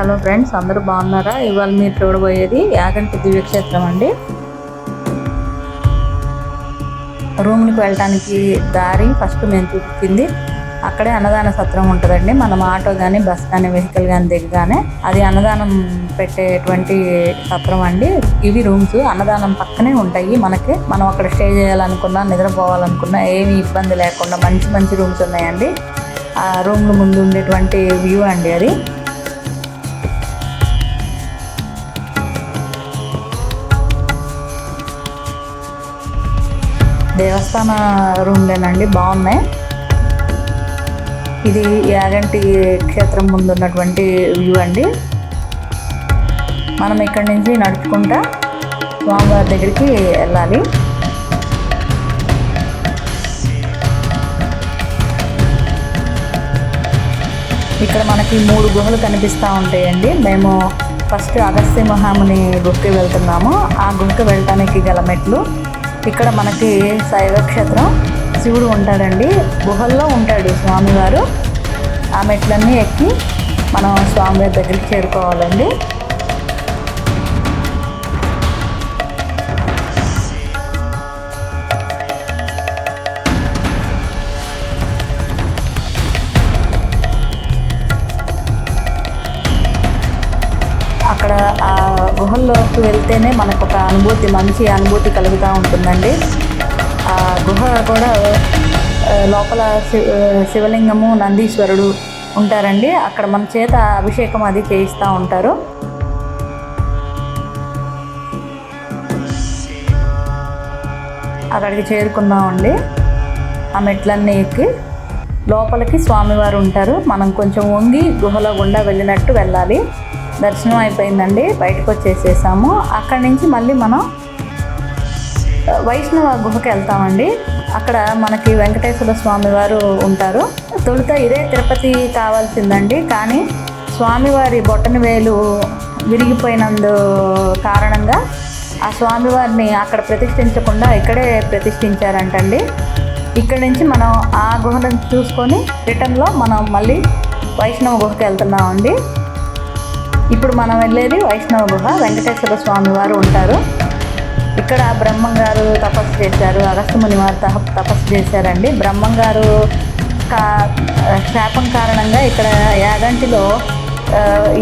Hello friends అందరూ బాగున్నారా? ఇవాళ మీరు చూడబోయేది యాగంటి దివ్యక్షేత్రం అండి. రూమ్కి వెళ్ళటానికి దారి ఫస్ట్ మేము చూపించింది. అక్కడే అన్నదాన సత్రం ఉంటుందండి. మనం ఆటో కానీ బస్ కానీ వెహికల్ కానీ దిగగానే అది అన్నదానం పెట్టేటువంటి సత్రం అండి. ఇవి రూమ్స్ అన్నదానం పక్కనే ఉంటాయి మనకి. మనం అక్కడ స్టే చేయాలనుకున్నా నిద్రపోవాలనుకున్నా ఏమి ఇబ్బంది లేకుండా మంచి మంచి రూమ్స్ ఉన్నాయండి. ఆ రూమ్ల ముందు ఉండేటువంటి వ్యూ అండి అది. దేవస్థాన రూమ్లేనండి బాగున్నాయి. ఇది యాగంటి క్షేత్రం ముందు ఉన్నటువంటి వ్యూ అండి. మనం ఇక్కడి నుంచి నడుచుకుంటా స్వామివారి దగ్గరికి వెళ్ళాలి. ఇక్కడ మనకి మూడు గుహలు కనిపిస్తూ ఉంటాయండి. మేము ఫస్ట్ అగస్త్య మహాముని గుహకి వెళ్తున్నాము. ఆ గుహకి వెళ్ళటానికి గల మెట్లు ఇక్కడ మనకి శైవ క్షేత్రం శివుడు ఉంటాడండి. గుహల్లో ఉంటాడు స్వామివారు. ఆ మెట్లన్నీ ఎక్కి మనం స్వామివారి దగ్గరికి చేరుకోవాలండి. గుహల్లోకి వెళ్తేనే మనకు ఒక అనుభూతి మంచి అనుభూతి కలుగుతూ ఉంటుందండి. ఆ గుహ కూడా లోపల శివలింగము నందీశ్వరుడు ఉంటారండి. అక్కడ మన చేత అభిషేకం అది చేయిస్తూ ఉంటారు. అక్కడికి చేరుకున్నామండి ఆ మెట్లన్నీ ఎక్కి లోపలికి స్వామివారు ఉంటారు. మనం కొంచెం వంగి గుహలో గుండా వెళ్ళినట్టు వెళ్ళాలి. దర్శనం అయిపోయిందండి. బయటకు వచ్చేసేసాము. అక్కడి నుంచి మళ్ళీ మనం వైష్ణవ గుహకి వెళ్తామండి. అక్కడ మనకి వెంకటేశ్వర స్వామి వారు ఉంటారు. తొలుత ఇదే తిరుపతి కావాల్సిందండి. కానీ స్వామివారి బొట్టని వేలు విరిగిపోయినందు కారణంగా ఆ స్వామివారిని అక్కడ ప్రతిష్ఠించకుండా ఇక్కడే ప్రతిష్ఠించారంటండి. ఇక్కడి నుంచి మనం ఆ గుహను చూసుకొని రిటర్న్లో మనం మళ్ళీ వైష్ణవ గుహకి వెళ్తున్నామండి. ఇప్పుడు మనం వెళ్ళేది వైష్ణవ గుహ. వెంకటేశ్వర స్వామి వారు ఉంటారు. ఇక్కడ బ్రహ్మంగారు తపస్సు చేశారు. అగస్త్యముని వారు తపస్సు చేశారండి. బ్రహ్మంగారు కా శాపం కారణంగా ఇక్కడ యాగంటిలో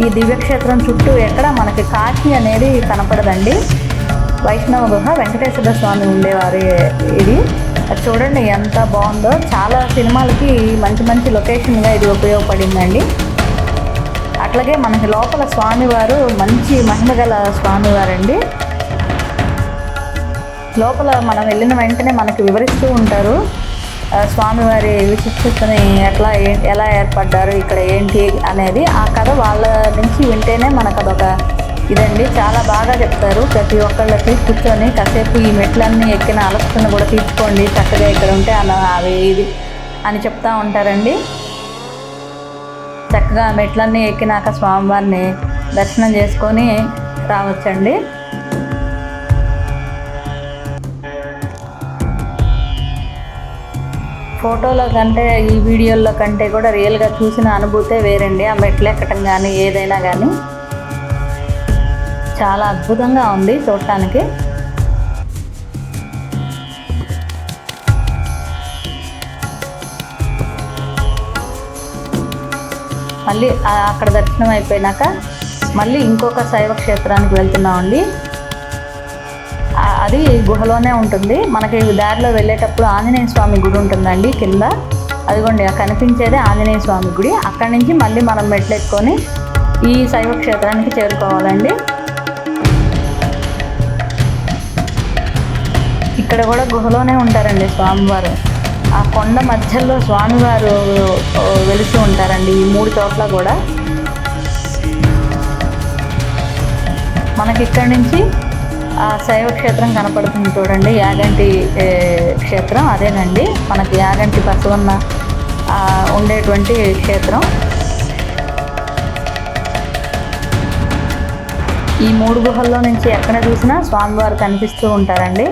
ఈ దివ్యక్షేత్రం చుట్టూ ఎక్కడ మనకి కాశీ అనేది కనపడదండి. వైష్ణవ గుహ వెంకటేశ్వర స్వామి ఉండేవారు ఇది. అది చూడండి ఎంత బాగుందో. చాలా సినిమాలకి మంచి మంచి లొకేషన్గా ఇది ఉపయోగపడిందండి. అట్లాగే మనకి లోపల స్వామివారు మంచి మహిమగల స్వామివారండి. లోపల మనం వెళ్ళిన వెంటనే మనకి వివరిస్తూ ఉంటారు స్వామివారి విశిష్టతని ఎట్లా ఎలా ఏర్పడ్డారు ఇక్కడ ఏంటి అనేది. ఆ కథ వాళ్ళ నుంచి వింటేనే మనకు అదొక ఇదండి. చాలా బాగా చెప్తారు. ప్రతి ఒక్కళ్ళకి కూర్చొని కాసేపు ఈ మెట్లన్నీ ఎక్కిన అలసటను కూడా తీర్చుకోండి. చక్కగా ఇక్కడ ఉంటే అలా అవి ఇది అని చెప్తూ ఉంటారండి. చక్కగా మెట్లన్నీ ఎక్కినాక స్వామివారిని దర్శనం చేసుకొని రావచ్చండి. ఫోటోలో కంటే ఈ వీడియోల్లో కంటే కూడా రియల్గా చూసిన అనుభూతే వేరండి. ఆ మెట్లు ఎక్కటం కానీ ఏదైనా కానీ చాలా అద్భుతంగా ఉంది చూడటానికి. మళ్ళీ అక్కడ దర్శనం అయిపోయినాక మళ్ళీ ఇంకొక శైవ క్షేత్రానికి వెళ్తున్నామండి. అది గుహలోనే ఉంటుంది. మనకి దారిలో వెళ్ళేటప్పుడు ఆంజనేయ స్వామి గుడి ఉంటుందండి కింద. అదిగోండి కనిపించేదే ఆంజనేయ స్వామి గుడి. అక్కడి నుంచి మళ్ళీ మనం మెట్లెక్కొని ఈ శైవ క్షేత్రానికి చేరుకోవాలండి. ఇక్కడ కూడా గుహలోనే ఉంటారండి స్వామివారు. ఆ కొండ మధ్యలో స్వామివారు వెలుస్తూ ఉంటారండి ఈ మూడు చోట్ల కూడా. మనకి ఇక్కడి నుంచి ఆ శైవ క్షేత్రం కనపడుతుంది చూడండి. యాగంటి క్షేత్రం అదేనండి. మనకి యాగంటి బసవన్న ఉన్న ఉండేటువంటి క్షేత్రం. ఈ మూడు గుహల్లో నుంచి ఎక్కడ చూసినా స్వామివారు కనిపిస్తూ ఉంటారండి.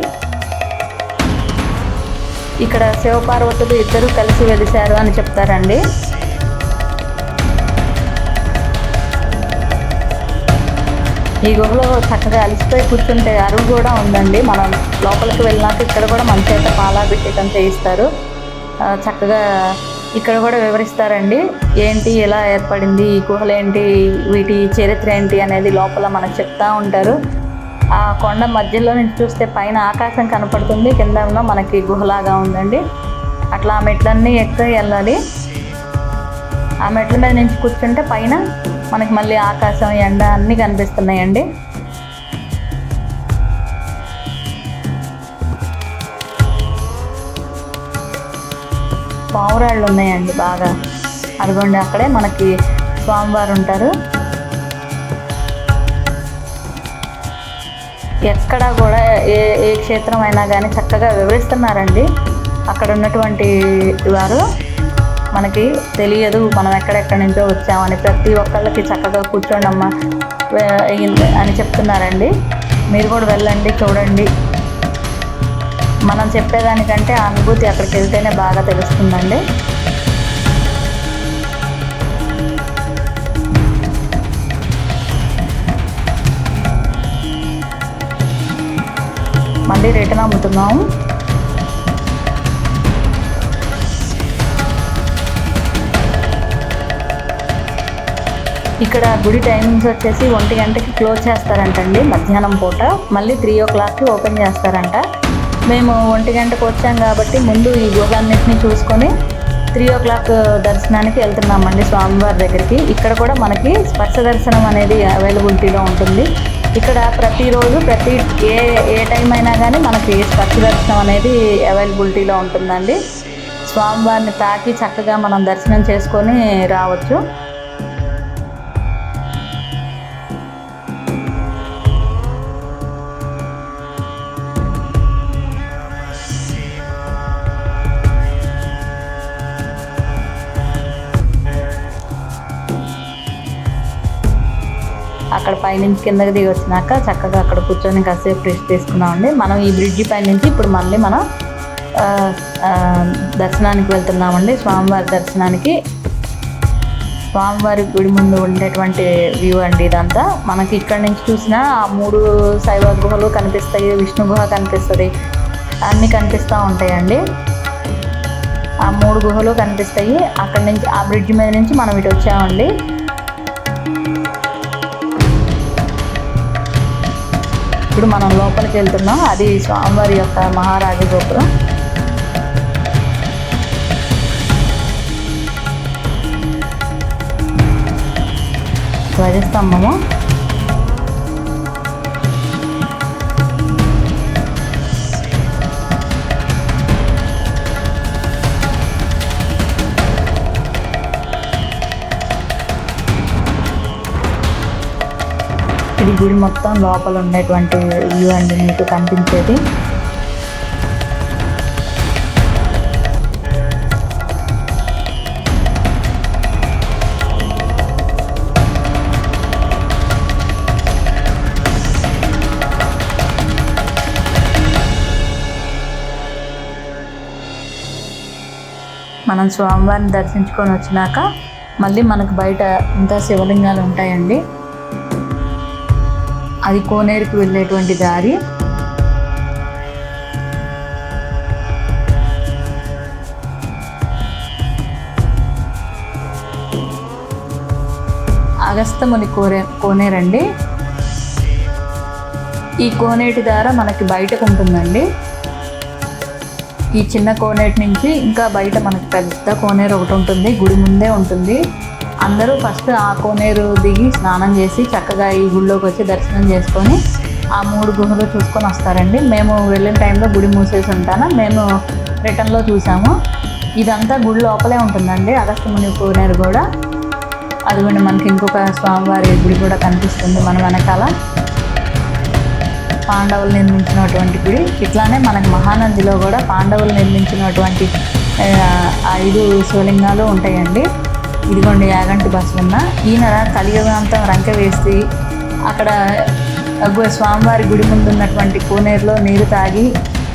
ఇక్కడ శివపార్వతులు ఇద్దరు కలిసి వెలిశారు అని చెప్తారండి. ఈ గుహలో చక్కగా అలిసిపోయి కూర్చుంటే అరువు కూడా ఉందండి. మనం లోపలికి వెళ్ళినాక ఇక్కడ కూడా మన చేత పాలాభిషేకం చేయిస్తారు. చక్కగా ఇక్కడ కూడా వివరిస్తారండి. ఏంటి ఎలా ఏర్పడింది ఈ గుహలు ఏంటి వీటి చరిత్ర ఏంటి అనేది లోపల మనకు చెప్తా ఉంటారు. ఆ కొండ మధ్యలో నుంచి చూస్తే పైన ఆకాశం కనపడుతుంది. కింద ఉన్న మనకి గుహలాగా ఉందండి. అట్లా ఆ మెట్లన్నీ ఎక్కి వెళ్ళాలి. ఆ మెట్ల మీద నుంచి కూర్చుంటే పైన మనకి మళ్ళీ ఆకాశం ఎండ అన్నీ కనిపిస్తున్నాయండి. పావురాళ్ళు ఉన్నాయండి బాగా. అదిగోండి అక్కడే మనకి స్వామివారు ఉంటారు. ఎక్కడ కూడా ఏ ఏ క్షేత్రం అయినా కానీ చక్కగా వివరిస్తున్నారండి. అక్కడ ఉన్నటువంటి వారు మనకి తెలియదు మనం ఎక్కడెక్కడి నుంచో వచ్చామని. ప్రతి ఒక్కళ్ళకి చక్కగా కూర్చోండమ్మా అని చెప్తున్నారండి. మీరు కూడా వెళ్ళండి చూడండి. మనం చెప్పేదానికంటే ఆ అనుభూతి అక్కడికి వెళ్తేనే బాగా తెలుస్తుందండి. మళ్ళీ రిటర్న్ అమ్ముతున్నాము ఇక్కడ గుడి టైమింగ్స్ వచ్చేసి ఒంటి గంటకి క్లోజ్ చేస్తారంటండి మధ్యాహ్నం పూట. మళ్ళీ త్రీ ఓ క్లాక్కి ఓపెన్ చేస్తారంట. మేము ఒంటి గంటకు వచ్చాం కాబట్టి ముందు ఈ గుహలన్నింటినీ చూసుకొని త్రీ ఓ క్లాక్ దర్శనానికి వెళ్తున్నామండి స్వామివారి దగ్గరికి. ఇక్కడ కూడా మనకి స్పర్శ దర్శనం అనేది అవైలబిలిటీలో ఉంటుంది. ఇక్కడ ప్రతిరోజు ప్రతి ఏ ఏ టైం అయినా కానీ మనకి స్పర్శ దర్శనం అనేది అవైలబిలిటీలో ఉంటుందండి. స్వామివారిని తాకి చక్కగా మనం దర్శనం చేసుకొని రావచ్చు. అక్కడ పైనుంచి కిందకి దిగి వచ్చినాక చక్కగా అక్కడ కూర్చొని కాసేపు రెస్ట్ తీసుకున్నామండి మనం ఈ బ్రిడ్జి పైనుంచి ఇప్పుడు మళ్ళీ మనం దర్శనానికి వెళ్తున్నామండి. స్వామివారి దర్శనానికి. స్వామివారి గుడి ముందు ఉండేటువంటి వ్యూ అండి ఇదంతా. మనకి ఇక్కడ నుంచి చూసినా ఆ మూడు శైవ గుహలు కనిపిస్తాయి విష్ణు గుహ కనిపిస్తుంది. అన్నీ కనిపిస్తూ ఉంటాయండి. ఆ మూడు గుహలు కనిపిస్తాయి. అక్కడ నుంచి ఆ బ్రిడ్జ్ మీద నుంచి మనం ఇటు వచ్చామండి. ఇప్పుడు మనం లోపలికి వెళ్తున్నాం. అది స్వామివారి యొక్క మహారాజ గోపురం. ధ్వజస్తంభము. ఇది గుడి మొత్తం లోపల ఉండేటువంటి వ్యూ అండి మీకు కనిపించేది. మనం స్వామివారిని దర్శించుకొని వచ్చినాక మళ్ళీ మనకు బయట ఇంకా శివలింగాలు ఉంటాయండి. అది కోనేరుకు వెళ్ళేటువంటి దారి. అగస్తముని కోరే కోనేరండి. ఈ కోనేటి దార మనకి బయటకు ఉంటుందండి. ఈ చిన్న కోనేటి నుంచి ఇంకా బయట మనకు పెద్ద కోనేరు ఒకటి ఉంటుంది గుడి ముందే ఉంటుంది. అందరూ ఫస్ట్ ఆ కోనేరు దిగి స్నానం చేసి చక్కగా ఈ గుడిలోకి వచ్చి దర్శనం చేసుకొని ఆ మూడు గుహలు చూసుకొని వస్తారండి. మేము వెళ్ళిన టైంలో గుడి మూసేసి ఉంటాను? మేము రిటర్న్లో చూసాము. ఇదంతా గుడి లోపలే ఉంటుందండి. అగస్త్యముని కోనేరు కూడా అదిగోండి మనకి ఇంకొక స్వామివారి గుడి కూడా కనిపిస్తుంది మన వెనకాల. పాండవులు నిర్మించినటువంటి గుడి. ఇట్లానే మనకి మహానందిలో కూడా పాండవులు నిర్మించినటువంటి ఐదు శివలింగాలు ఉంటాయండి. ఇదిగోండి యాగంటి బసవన్న ఈయన కలియుగాంతం రంక వేసి అక్కడ స్వామివారి గుడి ముందు ఉన్నటువంటి కోనేరులో నీరు తాగి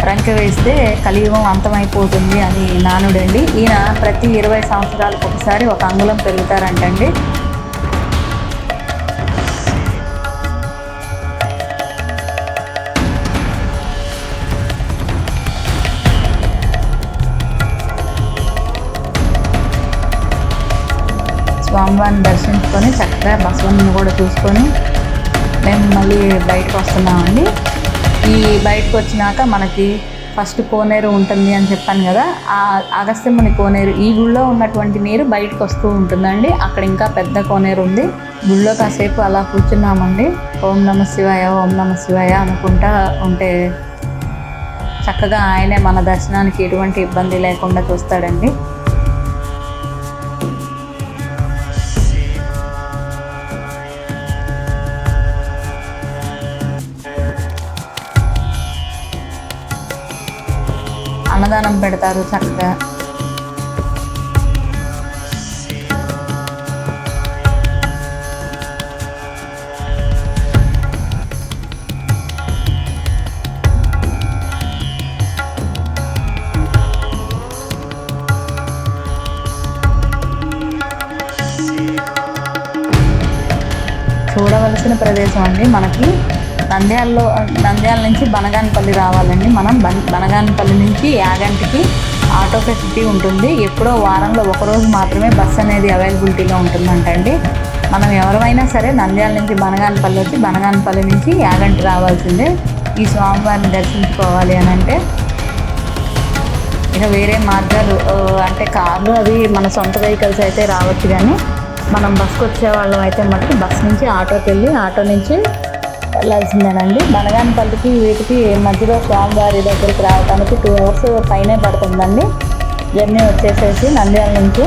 రంక వేస్తే కలియుగం అంతమైపోతుంది అని నానుడండి. ఈయన ప్రతి ఇరవై సంవత్సరాలకు ఒకసారి ఒక అంగుళం పెరుగుతారంటండి. స్వామివారిని దర్శించుకొని చక్కగా బసవన్నను కూడా చూసుకొని మేము మళ్ళీ బయటకు వస్తున్నామండి. ఈ బయటకు వచ్చినాక మనకి ఫస్ట్ కోనేరు ఉంటుంది అని చెప్పాను కదా ఆ అగస్త్యముని కోనేరు ఈ గుళ్ళో ఉన్నటువంటి నీరు బయటకు వస్తూ ఉంటుందండి. అక్కడ ఇంకా పెద్ద కోనేరు ఉంది. గుళ్ళో కాసేపు అలా కూర్చున్నామండి. ఓం నమ శివాయ ఓం నమ శివాయ అనుకుంటా ఉంటే చక్కగా ఆయనే మన దర్శనానికి ఎటువంటి ఇబ్బంది లేకుండా చూస్తాడండి. అన్నదానం పెడతారు చక్కగా. చూడవలసిన ప్రదేశం అండి మనకి. నంద్యాలలో నంద్యాల నుంచి బనగానపల్లి రావాలండి మనం. బన్ బనగానపల్లి నుంచి యాగంటికి ఆటో ఫెసిలిటీ ఉంటుంది. ఎప్పుడో వారంలో ఒకరోజు మాత్రమే బస్ అనేది అవైలబిలిటీలో ఉంటుందంటండి మనం ఎవరైనా సరే నంద్యాల నుంచి బనగానపల్లి వచ్చి బనగానపల్లి నుంచి యాగంటి రావాల్సిందే. ఈ స్వామివారిని దర్శించుకోవాలి అని అంటే ఇక వేరే మార్గాలు అంటే కార్లు అవి మన సొంత వెహికల్స్ అయితే రావచ్చు కానీ మనం బస్కి వచ్చే వాళ్ళం అయితే మటుకు బస్ నుంచి ఆటోకి వెళ్ళి ఆటో నుంచి వెళ్ళాల్సిందేనండి బనగానపల్లికి వీటికి మధ్యలో స్వామివారి దగ్గరికి రావడానికి టూ అవర్స్ పైనే పడుతుందండి. జర్నీ వచ్చేసేసి నంద్యాల నుంచి.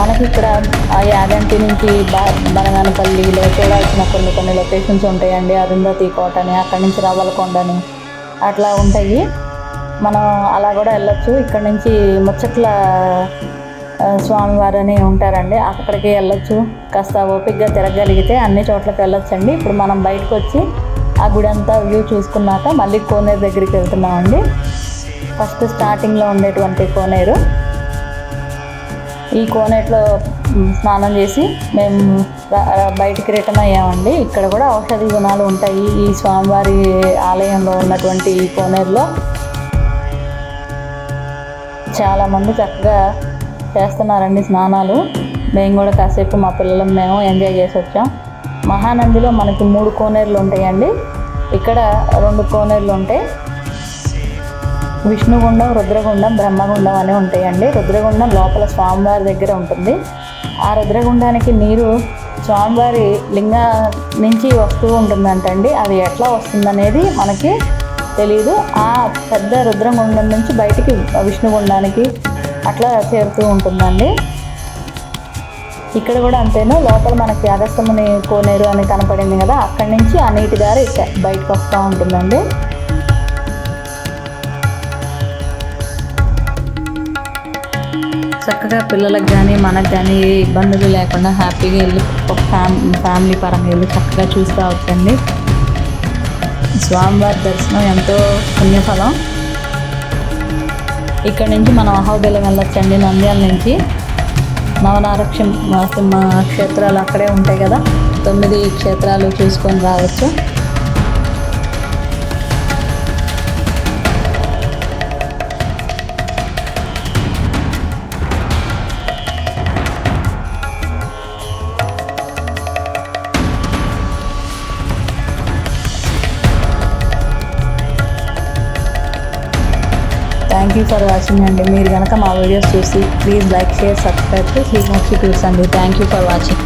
మనకి ఇక్కడ ఆ యాగంటి నుంచి బనగానపల్లిలో చూడాల్సిన కొన్ని కొన్ని లొకేషన్స్ ఉంటాయండి. అరుంధతి కోటని అక్కడి నుంచి రవ్వలకొండని అట్లా ఉంటాయి. మనం అలా కూడా వెళ్ళొచ్చు. ఇక్కడ నుంచి ముచ్చట్ల స్వామివారు అని ఉంటారండి. అక్కడికి వెళ్ళొచ్చు. కాస్త ఓపిక్గా తిరగగలిగితే అన్ని చోట్లకి వెళ్ళొచ్చండి. ఇప్పుడు మనం బయటకు వచ్చి ఆ గుడి అంతా వ్యూ చూసుకున్నాక మళ్ళీ కోనేరు దగ్గరికి వెళ్తున్నామండి. ఫస్ట్ స్టార్టింగ్లో ఉండేటువంటి కోనేరు. ఈ కోనేట్లో స్నానం చేసి మేము బయటికి రిటర్న్ అయ్యామండి. ఇక్కడ కూడా ఔషధి గుణాలు ఉంటాయి. ఈ స్వామివారి ఆలయంలో ఉన్నటువంటి ఈ కోనేరులో. చాలామంది చక్కగా చేస్తున్నారండి స్నానాలు. మేము కూడా కాసేపు మా పిల్లలం మేము ఎంజాయ్ చేసి వచ్చాం. మహానందిలో మనకి మూడు కోనేరులు ఉంటాయండి. ఇక్కడ రెండు కోనేరులు ఉంటాయి విష్ణుగుండం రుద్రగుండం బ్రహ్మగుండం అని ఉంటాయండి. రుద్రగుండం లోపల స్వామివారి దగ్గర ఉంటుంది. ఆ రుద్రగుండానికి నీరు స్వామివారి లింగ నుంచి వస్తూ ఉంటుందంటండి. అది ఎట్లా వస్తుందనేది మనకి తెలియదు ఆ పెద్ద రుద్రగుండం నుంచి బయటికి విష్ణుగుండానికి అట్లా చేరుతూ ఉంటుందండి. ఇక్కడ కూడా అంతేనో. లోపల మనకి అగస్తముని కోనేరు అని కనపడింది కదా అక్కడి నుంచి ఆ నీటి దారి బయటకు వస్తూ ఉంటుందండి. చక్కగా పిల్లలకు కానీ మనకు కానీ ఏ ఇబ్బందులు లేకుండా హ్యాపీగా వెళ్ళి ఒక ఫ్యామిలీ పరంగా వెళ్ళి చక్కగా చూస్తూ రావచ్చండి స్వామివారి దర్శనం ఎంతో పుణ్యఫలం. ఇక్కడ నుంచి మనం అహోబిలం వెళ్ళొచ్చండి నంద్యాల నుంచి. నవనారక్ష క్షేత్రాలు అక్కడే ఉంటాయి కదా. తొమ్మిది క్షేత్రాలు చూసుకొని రావచ్చు. థ్యాంక్ యూ ఫర్ వాచింగ్ అండి మీరు కనుక మా వీడియోస్ చూసి please like share subscribe to Srimokshi tours అండి. Thank you for watching